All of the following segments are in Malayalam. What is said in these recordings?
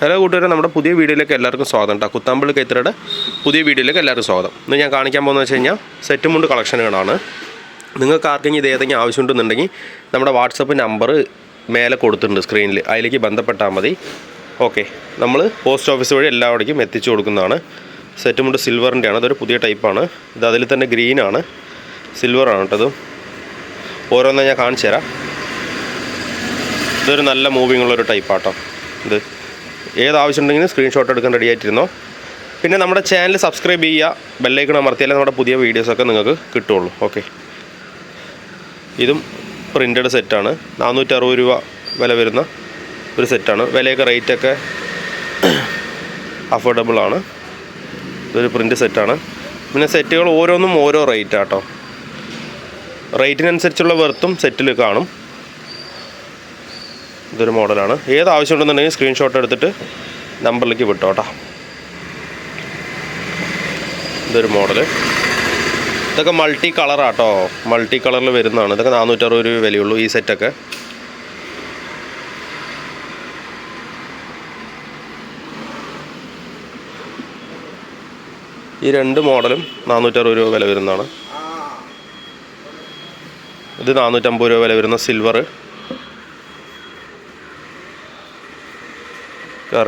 ഹലോ കൂട്ടുകാരെ നമ്മുടെ പുതിയ വീഡിയോയിലേക്ക് എല്ലാവർക്കും സ്വാഗതം കേട്ടോ കുത്താമ്പള്ളി കൈത്തറയുടെ പുതിയ വീഡിയോയിലേക്ക് എല്ലാവർക്കും സ്വാഗതം. ഇന്ന് ഞാൻ കാണിക്കാൻ പോകുന്നത് വെച്ച് കഴിഞ്ഞാൽ സെറ്റ് മുണ്ട് കളക്ഷനുകളാണ്. നിങ്ങൾക്ക് ആർക്കെങ്കിലും ഇത് ഏതെങ്കിലും ആവശ്യമുണ്ടെന്നുണ്ടെങ്കിൽ നമ്മുടെ വാട്സപ്പ് നമ്പർ മേലെ കൊടുത്തിട്ടുണ്ട് സ്ക്രീനിൽ അതിലേക്ക് ബന്ധപ്പെട്ടാൽ മതി. ഓക്കെ. നമ്മൾ പോസ്റ്റ് ഓഫീസ് വഴി എല്ലാവിടേക്കും എത്തിച്ചു കൊടുക്കുന്നതാണ്. സെറ്റ് മുണ്ട് സിൽവറിന്റെ ആണ് അതൊരു പുതിയ ടൈപ്പാണ്. ഇത് അതിൽ തന്നെ ഗ്രീനാണ് സിൽവറാണ് കേട്ടത്. ഓരോന്നും ഞാൻ കാണിച്ചു തരാം. ഇതൊരു നല്ല മൂവിങ് ഉള്ളൊരു ടൈപ്പാട്ടോ. ഇത് ഏത് ആവശ്യമുണ്ടെങ്കിലും സ്ക്രീൻഷോട്ട് എടുക്കാൻ റെഡി ആയിട്ടിരുന്നോ. പിന്നെ നമ്മുടെ ചാനൽ സബ്സ്ക്രൈബ് ചെയ്യുക ബെല്ലൈക്കൺ അമർത്തിയാലേ നമ്മുടെ പുതിയ വീഡിയോസൊക്കെ നിങ്ങൾക്ക് കിട്ടുള്ളൂ ഓക്കെ ഇതും പ്രിന്റഡ് സെറ്റാണ് നാനൂറ്ററുപത് രൂപ വില വരുന്ന ഒരു സെറ്റാണ് വിലയൊക്കെ റേറ്റൊക്കെ അഫോർഡബിൾ ആണ്. ഇതൊരു പ്രിന്റ് സെറ്റാണ് പിന്നെ സെറ്റുകൾ ഓരോന്നും ഓരോ റേറ്റ് ആട്ടോ. റേറ്റിനനുസരിച്ചുള്ള വെർത്തും സെറ്റിൽ കാണും. ഇതൊരു മോഡലാണ്. ഏത് ആവശ്യമുണ്ടെന്നുണ്ടെങ്കിൽ സ്ക്രീൻഷോട്ട് എടുത്തിട്ട് നമ്പറിലേക്ക് വിട്ടോട്ടാ ഇതൊരു മോഡൽ ഇതൊക്കെ മൾട്ടി കളറാട്ടോ മൾട്ടി കളറിൽ വരുന്നതാണ്. ഇതൊക്കെ നാനൂറ്ററുപത് രൂപ വിലയുള്ളൂ ഈ സെറ്റൊക്കെ. ഈ രണ്ട് മോഡലും നാനൂറ്ററുപത് രൂപ വില വരുന്നതാണ്. ഇത് നാനൂറ്റമ്പത് രൂപ വില വരുന്ന സിൽവർ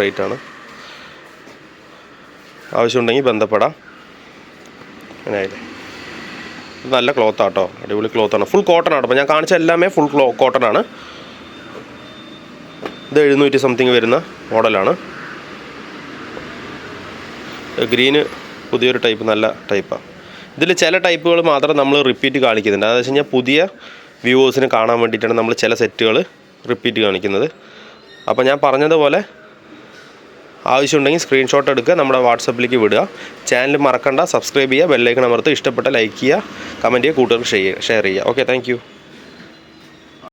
റേറ്റാണ് ആവശ്യമുണ്ടെങ്കിൽ ബന്ധപ്പെടാം. അങ്ങനെയായില്ലേ? നല്ല ക്ലോത്ത് ആട്ടോ. അടിപൊളി ക്ലോത്താണ് ഫുൾ കോട്ടൺ ആണ്. അപ്പോൾ ഞാൻ കാണിച്ച എല്ലാമേ ഫുൾ ക്ലോ കോട്ടൺ ആണ്. ഇത് എഴുന്നൂറ്റി സംതിങ് വരുന്ന മോഡലാണ് ഗ്രീന് പുതിയൊരു ടൈപ്പ് നല്ല ടൈപ്പാണ് ഇതിൽ ചില ടൈപ്പുകൾ മാത്രം നമ്മൾ റിപ്പീറ്റ് കാണിക്കുന്നുണ്ട്. അതെന്ന് വെച്ച് കഴിഞ്ഞാൽ പുതിയ വ്യൂവേഴ്സിന് കാണാൻ വേണ്ടിയിട്ടാണ് നമ്മൾ ചില സെറ്റുകൾ റിപ്പീറ്റ് കാണിക്കുന്നത്. അപ്പോൾ ഞാൻ പറഞ്ഞതുപോലെ ആവശ്യമുണ്ടെങ്കിൽ സ്ക്രീൻഷോട്ട് എടുക്കുക നമ്മുടെ വാട്സപ്പിലേക്ക് വിടുക. ചാനൽ മറക്കണ്ട സബ്സ്ക്രൈബ് ചെയ്യുക ബെല്ലൈക്കൺ അമർത്ത് ഇഷ്ടപ്പെട്ട ലൈക്ക് ചെയ്യുക കമന്റ് ചെയ്യുക കൂട്ടുകാർക്ക് ഷെയർ ചെയ്യുക. Okay thank